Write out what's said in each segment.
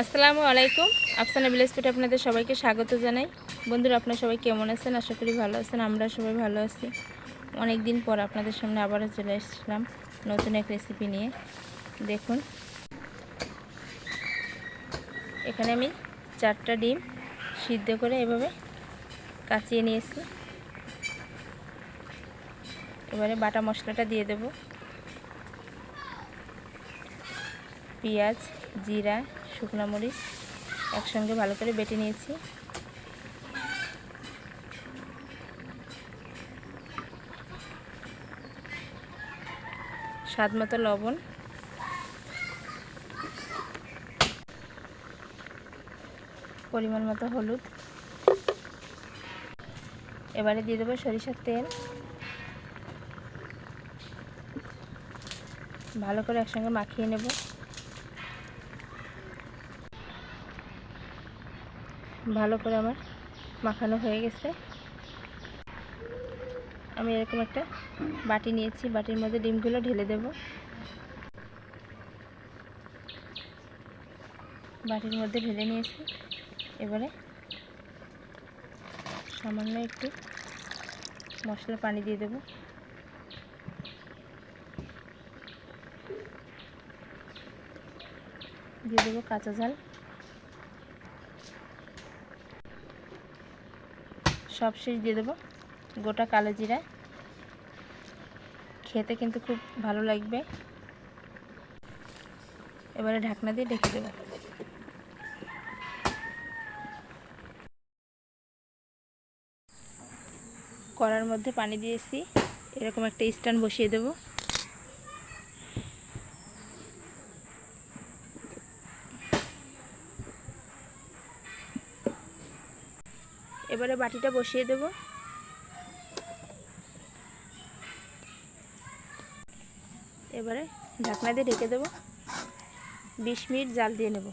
আসসালামু আলাইকুম। আফসানা ফুটে আপনাদের সবাইকে স্বাগত জানাই। বন্ধুরা, আপনারা সবাই কেমন আছেন? আশা করি ভালো আছেন, আমরা সবাই ভালো আছি। অনেক দিন পর আপনাদের সামনে আবারও চলে এসেছিলাম নতুন এক রেসিপি নিয়ে। দেখুন। এখানে আমি চারটা ডিম সিদ্ধ করে এভাবে কাচিয়ে নিয়েছি। এবারে বাটা মশলাটা দিয়ে দেব। পেঁয়াজ, জিরা, শুকনো মরিচ একসঙ্গে ভালো করে বেটে নিয়েছি। স্বাদ মতো লবণ। পরিমাণ মতো হলুদ। এবারে দিয়ে দেবো সরিষার তেল। ভালো করে একসঙ্গে মাখিয়ে নেব। ভালো করে আমার মাখানো হয়ে গেছে। আমি এরকম একটা বাটি নিয়েছি, বাটির মধ্যে ডিমগুলো ঢেলে দেব। বাটির মধ্যে ঢেলে নিয়েছি। এবারে সামান্য একটু মশলা পানি দিয়ে দেব। দিয়ে দেবো কাঁচা ঝাল। সব শেষ দিয়ে দেবো গোটা কালো জিরা। খেতে কিন্তু খুব ভালো লাগবে। এবারে ঢাকনা দিয়ে ঢেকে দেবো। কড়ার মধ্যে পানি দিয়েছি। এরকম একটা স্ট্যান্ড বসিয়ে দেব। এবারে বাটিটা বসিয়ে দেব। এবারে ঢাকনা দিয়ে ঢেকে দেব। বিশ মিনিট জাল দিয়ে নেব।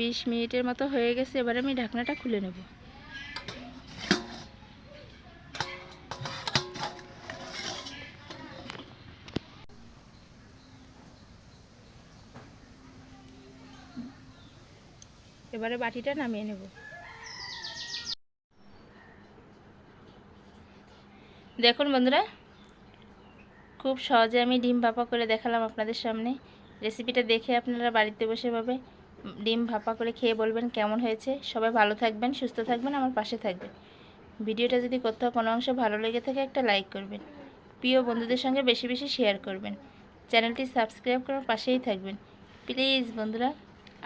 বিশ মিনিটের মতো হয়ে গেছে, এবার আমি ঢাকনাটা খুলে নেব। এবারে বাটিটা নামিয়ে নেব। দেখুন বন্ধুরা, খুব সহজে আমি ডিম ভাপা করে দেখালাম আপনাদের সামনে। রেসিপিটা দেখে আপনারা বাড়িতে বসে ভাবে ডিম ভাপা করে খেয়ে বলবেন কেমন হয়েছে। সবাই ভালো থাকবেন, সুস্থ থাকবেন, আমার পাশে থাকবেন। ভিডিওটা যদি কোথাও কোনো অংশে ভালো লেগে থাকে একটা লাইক করবেন। প্রিয় বন্ধুদের সঙ্গে বেশি বেশি শেয়ার করবেন। চ্যানেলটি সাবস্ক্রাইব করার পাশেই থাকবেন। প্লিজ বন্ধুরা,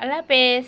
আল্লাহ হাফেজ।